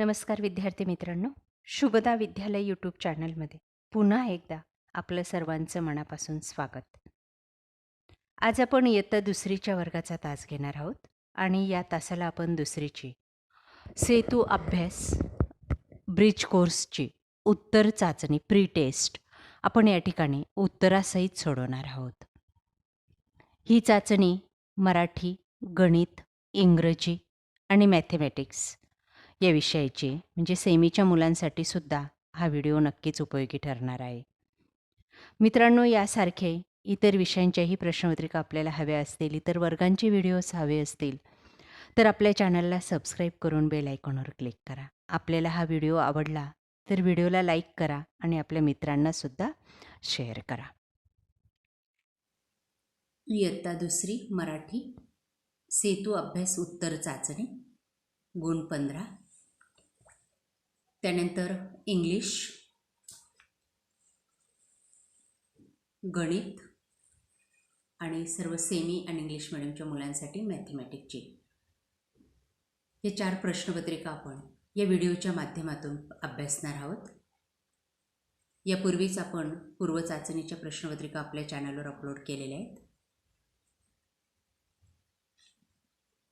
नमस्कार विद्यार्थी मित्रांनो. शुभदा विद्यालय यूट्यूब चॅनलमध्ये पुन्हा एकदा आपलं सर्वांचं मनापासून स्वागत. आज आपण इयत्ता दुसरीच्या वर्गाचा तास घेणार आहोत आणि या तासाला आपण दुसरीची सेतू अभ्यास ब्रिज कोर्सची उत्तर चाचणी प्री टेस्ट आपण या ठिकाणी उत्तरासहित सोडवणार आहोत. ही चाचणी मराठी गणित इंग्रजी आणि मॅथेमॅटिक्स या विषयाची म्हणजे सेमीच्या मुलांसाठी सुद्धा हा व्हिडिओ नक्कीच उपयोगी ठरणार आहे. मित्रांनो यासारखे इतर विषयांच्याही प्रश्नपत्रिका आपल्याला हव्या असतील इतर वर्गांचे व्हिडिओज हवे असतील तर आपल्या चॅनलला सबस्क्राईब करून बेल आयकॉनवर क्लिक करा. आपल्याला हा व्हिडिओ आवडला तर व्हिडिओला लाईक करा आणि आपल्या मित्रांनासुद्धा शेअर करा. इयत्ता दुसरी मराठी सेतू अभ्यास उत्तर चाचणी गुण पंधरा त्यानंतर इंग्लिश गणित आणि सर्व सेमी आणि इंग्लिश मिडियमच्या मुलांसाठी मॅथमॅटिकची हे चार प्रश्नपत्रिका आपण या व्हिडिओच्या माध्यमातून अभ्यासणार आहोत. यापूर्वीच आपण पूर्व चाचणीच्या प्रश्नपत्रिका आपल्या चॅनलवर अपलोड केलेल्या आहेत.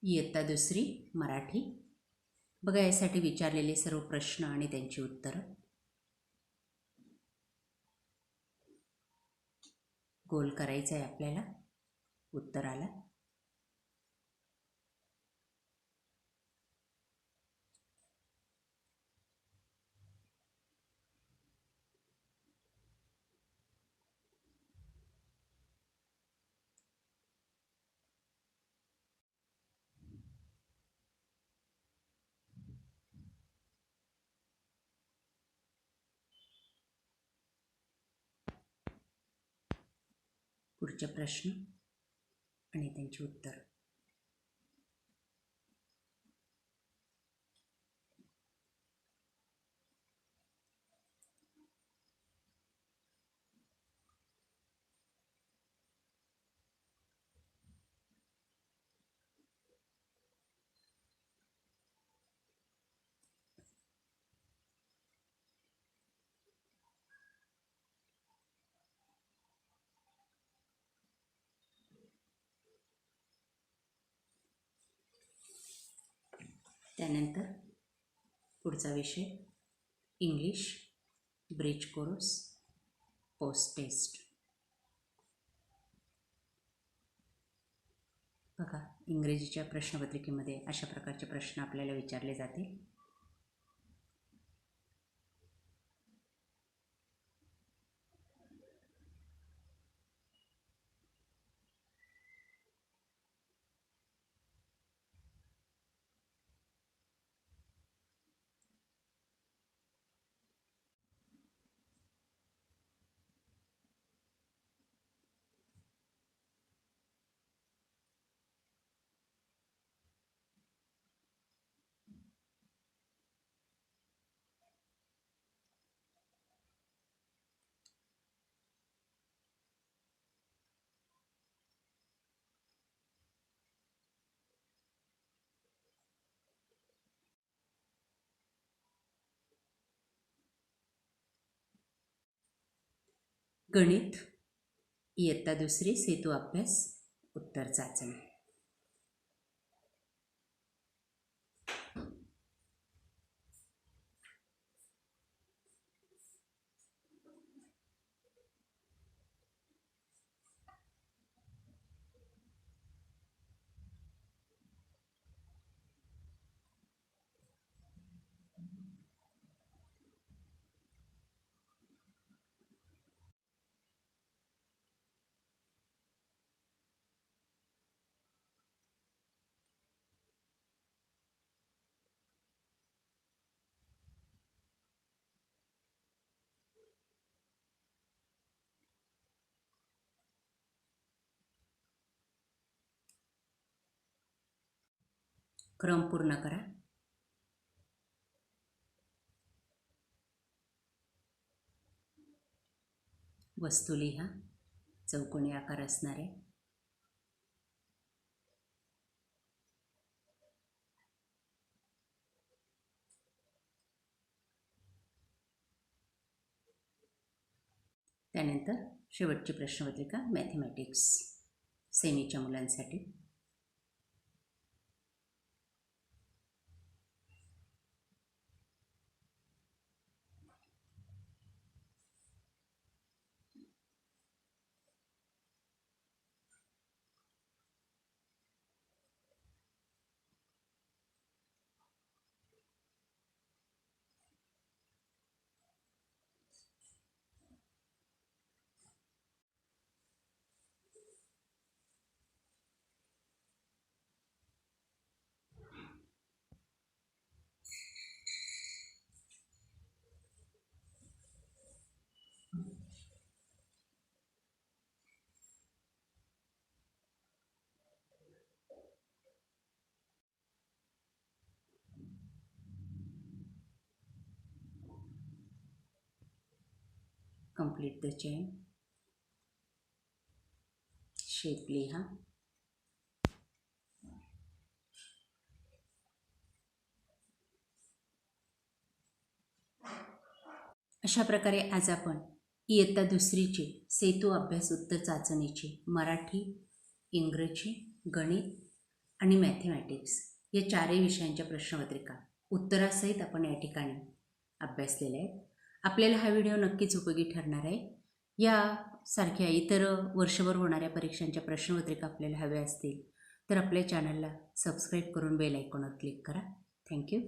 इयत्ता दुसरी मराठी. बघा यासाठी विचारलेले सर्व प्रश्न आणि त्यांची उत्तरं. गोल करायचं आहे आपल्याला उत्तराला पुढचे प्रश्न आणि त्यांची उत्तर. त्यानंतर पुढचा विषय English bridge course post test बघा इंग्रजीच्या प्रश्नपत्रिकेमध्ये अशा प्रकारचे प्रश्न आपल्याला विचारले जातील गणित. इयत्ता दुसरी सेतू अभ्यास उत्तर चाचणी. क्रम पूर्ण करा. वस्तू लिहा. चौकोनी आकार असणारे. त्यानंतर शेवटची प्रश्नपत्रिका मॅथेमॅटिक्स. सेमीच्या मुलांसाठी. Complete the chain. Shape लिहा अशा प्रकारे आज आपण इयत्ता दुसरीची सेतू अभ्यास उत्तर चाचणीची मराठी इंग्रजी गणित आणि मॅथेमॅटिक्स या चारही विषयांच्या प्रश्नपत्रिका उत्तरासहित आपण या ठिकाणी अभ्यासलेल्या आहेत. आपल्याला हा व्हिडिओ नक्कीच उपयोगी ठरणार आहे. यासारख्या इतर वर्षभर होणाऱ्या परीक्षांच्या प्रश्नपत्रिका आपल्याला हव्या असतील तर आपल्या चॅनलला सबस्क्राईब करून बेल आयकॉनवर क्लिक करा. थँक्यू.